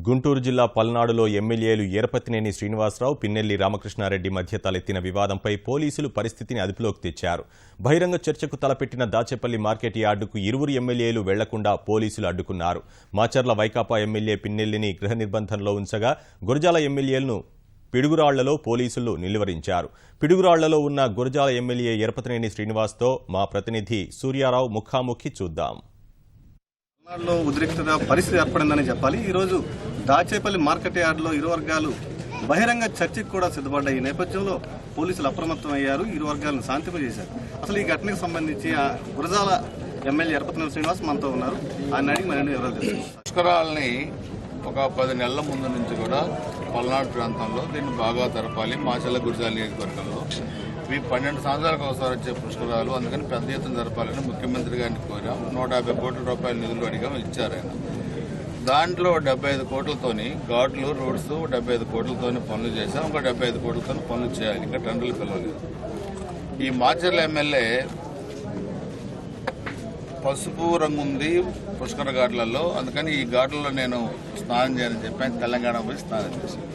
గుంటూరు జిల్లా పల్నాడులో ఎమ్మెల్యేలు ఏర్పతినేని శ్రీనివాసరావు పిన్నెల్లి రామకృష్ణారెడ్డి మధ్య తలెత్తిన వివాదంపై పోలీసులు పరిస్థితిని అదుపులోకి తెచ్చారు. బహిరంగ చర్చకు తలపెట్టిన దాచేపల్లి మార్కెట్ యార్డుకు ఇరువురు ఎమ్మెల్యేలు వెళ్ళకుండా పోలీసులు అడ్డుకున్నారు. మాచర్ల వైకాపా ఎమ్మెల్యే పిన్నెల్లిని గృహ నిర్బంధంలో ఉంచగా గురజాల ఎమ్మెల్యేలను పిడుగురాళ్ళలో పోలీసులు నిలువరించారు. పిడుగురాళ్ళలో ఉన్న గురజాల ఎమ్మెల్యే ఎరపతినేని శ్రీనివాస్తో మా ప్రతినిధి సూర్యారావు ముఖాముఖి చూద్దాం. తమిళనాడులో ఉద్రిక్తత పరిస్థితి ఏర్పడిందని చెప్పాలి. ఈ రోజు దాచేపల్లి మార్కెట్ యార్డులో ఇరు వర్గాలు బహిరంగ చర్చకు కూడా సిద్ధపడ్డాయి. ఈ నేపథ్యంలో పోలీసులు అప్రమత్తం అయ్యారు ఇరు వర్గాలను శాంతింపజేశారు. అసలు ఈ ఘటనకు సంబంధించి ఆ గురజాల ఎమ్మెల్యే ఎరపతినేని శ్రీనివాస్ మనతో ఉన్నారు. ఆయన అడిగి మరిన్ని వివరాలు తెలుసుకుందాం. ఒక పది నెలల ముందు నుంచి కూడా పల్నాడు ప్రాంతంలో దీన్ని బాగా జరపాలి. మాచల్ల గురజాల నియోజకవర్గంలో మీ పన్నెండు సంవత్సరాలకు ఒకసారి వచ్చే పుష్కరాలు. అందుకని పెద్ద ఎత్తున జరపాలని ముఖ్యమంత్రి గారిని కోరాం. నూట యాభై కోట్ల రూపాయల నిధులు అడిగాం ఇచ్చారు ఆయన. దాంట్లో డెబ్బై ఐదు కోట్లతోని ఘాట్లు రోడ్స్ డెబ్బై ఐదు కోట్లతోని పనులు చేశాం. ఒక డెబ్బై ఐదు కోట్లతో పనులు చేయాలి. ఇంకా టెండర్లు పిలవలేదు. ఈ మాచర్ల ఎమ్మెల్యే పసుపు రంగు ఉంది పుష్కర ఘాట్లలో. అందుకని ఈ ఘాట్లలో నేను స్నానం చేయని చెప్పాను. తెలంగాణ పోయి స్నానం చేశాను.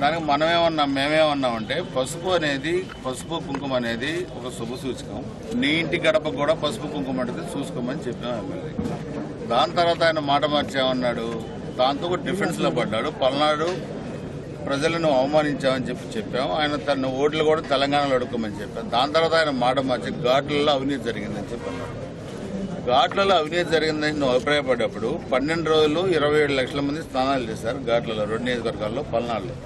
దానికి మనమేమన్నాం మేమేమన్నామంటే పసుపు అనేది పసుపు కుంకుమ అనేది ఒక శుభ సూచకం. నీ ఇంటి గడప కూడా పసుపు కుంకుమ అనేది చూసుకోమని చెప్పాం ఎమ్మెల్యే దాని తర్వాత ఆయన మాట మార్చామన్నాడు దాంతో ఒక డిఫెన్స్లో పడ్డాడు. పల్నాడు ప్రజలను అవమానించామని చెప్పి చెప్పాం. ఆయన తన ఓట్లు కూడా తెలంగాణలో అడుక్కోమని చెప్పాం. దాని తర్వాత ఆయన మాట మార్చి ఘాట్లలో అవినీతి జరిగిందని చెప్పి అన్నాడు. ఘాట్లలో అవినీతి జరిగిందని నువ్వు అభిప్రాయపడ్డప్పుడు పన్నెండు రోజులు ఇరవై ఏడు లక్షల మంది స్నానాలు చేశారు ఘాట్లలో రెండు నియోజకవర్గాల్లో పల్నాడులో.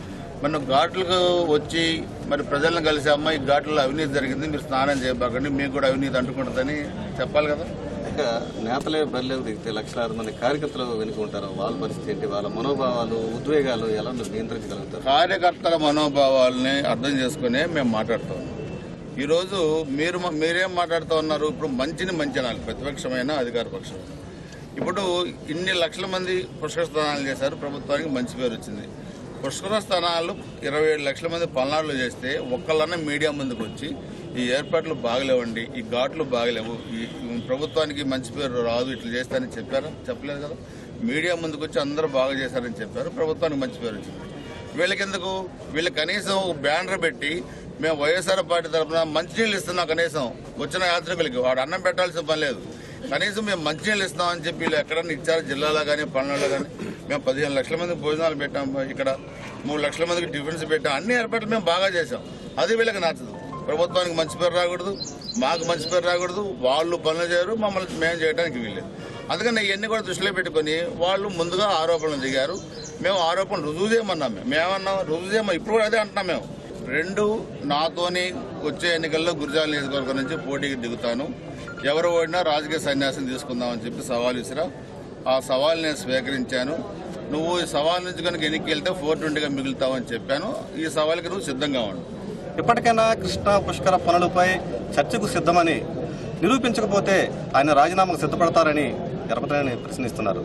నువ్వు ఘాట్లకు వచ్చి మరి ప్రజలను కలిసి అమ్మ ఈ ఘాట్లలో అవినీతి జరిగింది మీరు స్నానం చేయబాకండి మీకు కూడా అవినీతి అంటుకుంటుందని చెప్పాలి కదా? ఇక నేతలే బరిలేవు దిగితే లక్షలాది మంది కార్యకర్తలు వెనుక ఉంటారు. వాళ్ళ పరిస్థితి ఏంటి? వాళ్ళ మనోభావాలు ఉద్వేగాలు ఎలా నియంత్రించగలుగుతారు? కార్యకర్తల మనోభావాల్ని అర్థం చేసుకునే మేము మాట్లాడుతూ ఈరోజు మీరు మీరేం మాట్లాడుతూ ఉన్నారు? ఇప్పుడు మంచిని మంచి అనాలి ప్రతిపక్షమైన అధికార పక్షం ఇప్పుడు ఇన్ని లక్షల మంది పుష్కర స్థానాలు చేశారు ప్రభుత్వానికి మంచి పేరు వచ్చింది. పుష్కర స్థానాలు ఇరవై ఏడు లక్షల మంది పల్నాడులు చేస్తే ఒక్కళ్ళన్నా మీడియా ముందుకు వచ్చి ఈ ఏర్పాట్లు బాగలేవండి ఈ ఘాట్లు బాగలేవు ఈ ప్రభుత్వానికి మంచి పేరు రాదు ఇట్లా చేస్తారని చెప్పారా? చెప్పలేదు కదా? మీడియా ముందుకు వచ్చి అందరూ బాగా చేశారని చెప్పారు ప్రభుత్వానికి మంచి పేరు వచ్చింది. వీళ్ళకెందుకు? వీళ్ళు కనీసం ఒక బ్యానర్ పెట్టి మేము వైఎస్ఆర్ పార్టీ తరఫున మంచినీళ్ళు ఇస్తున్నాం కనీసం వచ్చిన యాత్రికులకి వాడు అన్నం పెట్టాల్సిన పని లేదు. కనీసం మేము మంచినీళ్ళు ఇస్తామని చెప్పి వీళ్ళు ఎక్కడన్నా ఇచ్చారు? జిల్లాలో కానీ పల్లెల్లో కానీ మేము పదిహేను లక్షల మందికి భోజనాలు పెట్టాం ఇక్కడ మూడు లక్షల మందికి టిఫిన్స్ పెట్టాం. అన్ని ఏర్పాట్లు మేము బాగా చేసాం అది వీళ్ళకి నచ్చదు. ప్రభుత్వానికి మంచి పేరు రాకూడదు మాకు మంచి పేరు రాకూడదు వాళ్ళు పనులు చేయరు మమ్మల్ని మేము చేయడానికి వీల్లేదు. అందుకని ఇవన్నీ కూడా దృష్టిలో పెట్టుకొని వాళ్ళు ముందుగా ఆరోపణలు దిగారు. మేము ఆరోపణలు రుజువు చేయమన్నాం మేము. మేమన్నాం రుజువు చేయమని ఇప్పుడు కూడా అదే అంటున్నాం మేము. రెండు నాతోని వచ్చే ఎన్నికల్లో గురిజాల నియోజకవర్గం నుంచి పోటీకి దిగుతాను. ఎవరు ఓడినా రాజకీయ సన్యాసం తీసుకుందామని చెప్పి సవాల్ విసిరా ఆ సవాల్ నేను స్వీకరించాను. నువ్వు ఈ సవాల్ నుంచి కనుక ఎన్నికకి వెళ్తే ఫోర్ ట్వంటీగా మిగులుతావని చెప్పాను. ఈ సవాల్కి నువ్వు సిద్ధంగా ఉండు. ఇప్పటికైనా కృష్ణా పుష్కర పనులపై చర్చకు సిద్ధమని నిరూపించకపోతే ఆయన రాజీనామాకు సిద్ధపడతారని ఎరపతని ప్రశ్నిస్తున్నారు.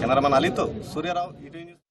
కెమెరామన్ అలీతో సూర్యారావు ఈటీవీ న్యూస్